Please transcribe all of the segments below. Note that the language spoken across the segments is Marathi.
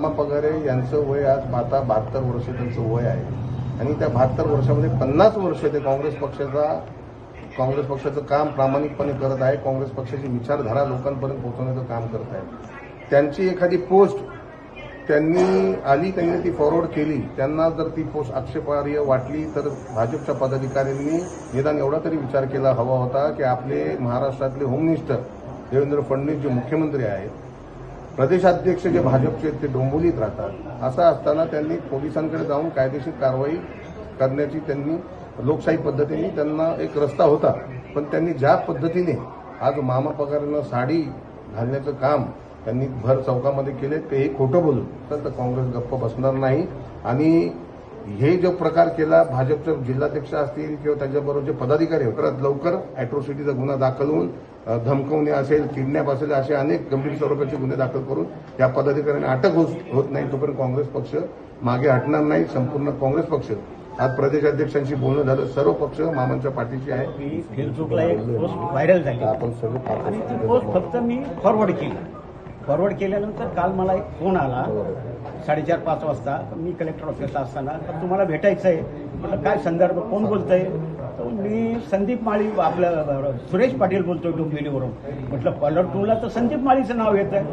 अम्मा पगारे यांचं वय आज आता बहात्तर वर्ष त्यांचं वय आहे. आणि त्या बहात्तर वर्षामध्ये पन्नास वर्ष ते काँग्रेस पक्षाचा काँग्रेस पक्षाचं काम प्रामाणिकपणे करत आहे. काँग्रेस पक्षाची विचारधारा लोकांपर्यंत पोहोचवण्याचं काम करत आहे. त्यांची एखादी पोस्ट त्यांनी आली त्यांनी ती फॉरवर्ड केली त्यांना जर ती पोस्ट आक्षेपार्ह वाटली तर भाजपच्या पदाधिकाऱ्यांनी निदान एवढा तरी विचार केला हवा होता की आपले महाराष्ट्रातले होम मिनिस्टर देवेंद्र फडणवीस जे मुख्यमंत्री आहेत प्रदेशाध्यक्ष जे भाजपचे आहेत ते डोंबोलीत राहतात. असं असताना त्यांनी पोलिसांकडे जाऊन कायदेशीर कारवाई करण्याची त्यांनी लोकशाही पद्धतीने त्यांना एक रस्ता होता. पण त्यांनी ज्या पद्धतीने आज मामा पगारांना साडी घालण्याचं काम त्यांनी भर चौकामध्ये केले तेही खोटं बोलून. तर काँग्रेस गप्प बसणार नाही. आणि हे जो प्रकार केला भाजपचे जिल्हाध्यक्ष असतील किंवा त्याच्याबरोबर जे पदाधिकारी लवकरात लवकर अॅट्रॉसिटीचा गुन्हा दाखल होऊन धमकवणे असेल किडनॅप असेल असे अनेक गंभीर स्वरूपाचे गुन्हे दाखल करून या पदाधिकाऱ्यांना अटक होत होत नाही. तोपर्यंत काँग्रेस पक्ष मागे हटणार नाही. संपूर्ण काँग्रेस पक्ष आज प्रदेशाध्यक्षांशी बोलणं झालं. सर्व पक्ष मामांच्या पाठीशी आहे मी फेसबुकला एक पोस्ट व्हायरल झाली. आपण सर्व फक्त मी फॉरवर्ड केली. फॉरवर्ड केल्यानंतर काल मला एक फोन आला. साडेचार पाच वाजता. मी कलेक्टर ऑफिसला असताना तर तुम्हाला भेटायचं आहे म्हटलं काय संदर्भ? कोण बोलतंय? तर मी संदीप माळी आपलं सुरेश पाटील बोलतोय डोंबिवलीवरून. म्हटलं कॉलर टूला तर संदीप माळीचं नाव येतं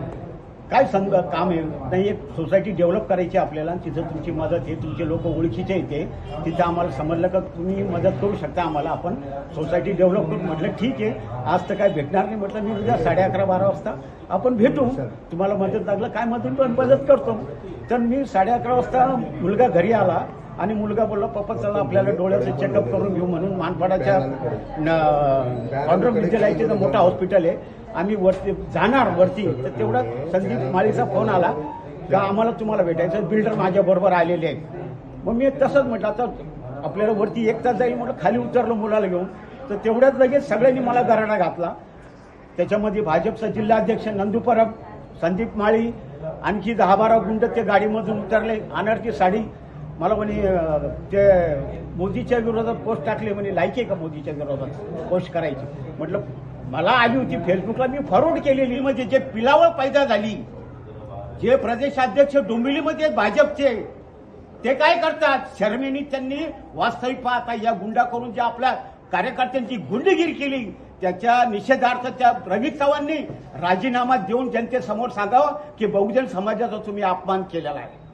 काय संघ काम आहे. नाही एक सोसायटी डेव्हलप करायची आपल्याला तिथं तुमची मदत आहे. तुमचे लोक ओळखीचे येते तिथं आम्हाला समजलं का तुम्ही मदत करू शकता आम्हाला. आपण सोसायटी डेव्हलप करू. म्हटलं ठीक आहे. आज तर काय भेटणार नाही. म्हटलं मी उद्या साडे अकरा बारा वाजता आपण भेटू. तुम्हाला मदत लागलं काय मदत? पण मदत करतो. तर मी साडे अकरा वाजता मुलगा घरी आला आणि मुलगा बोलला पप्पा चला आपल्याला डोळ्याचं चेकअप करून घेऊ म्हणून मानपाडाच्या ऑर्डर विद्यालयाचे मोठं हॉस्पिटल आहे. आम्ही वरती जाणार वरती तर तेवढा संदीप माळीचा फोन आला का आम्हाला तुम्हाला भेटायचं बिल्डर माझ्या बरोबर आलेले आहेत. मग मी तसंच म्हटलं आता आपल्याला वरती एक तास जाईल म्हटलं खाली उतरलो मुलाला घेऊन. तर तेवढ्याच लगेच सगळ्यांनी मला गराडा घातला. त्याच्यामध्ये भाजपचा जिल्हाध्यक्ष नंदू परब संदीप माळी आणखी दहा बारा गुंड ते गाडीमधून उतरले. अनारची साडी मला म्हणे ते मोदीच्या विरोधात पोस्ट टाकले म्हणे लायकी आहे का मोदीच्या विरोधात? पोस्ट करायची. म्हटलं मला आली होती फेसबुकला मी फॉरवर्ड केलेली. म्हणजे जे पिलावळ पैदा झाली जे प्रदेशाध्यक्ष डोंबिवलीमध्ये भाजपचे ते काय करतात? शर्मेनी त्यांनी वास्तविक पाहता या गुंडा करून जे आपल्या कार्यकर्त्यांची गुंडगिरी केली त्याच्या निषेधार्थ त्या रवी चव्हाणनी राजीनामा देऊन जनतेसमोर सांगावं की बहुजन समाजाचा तुम्ही अपमान केलेला आहे.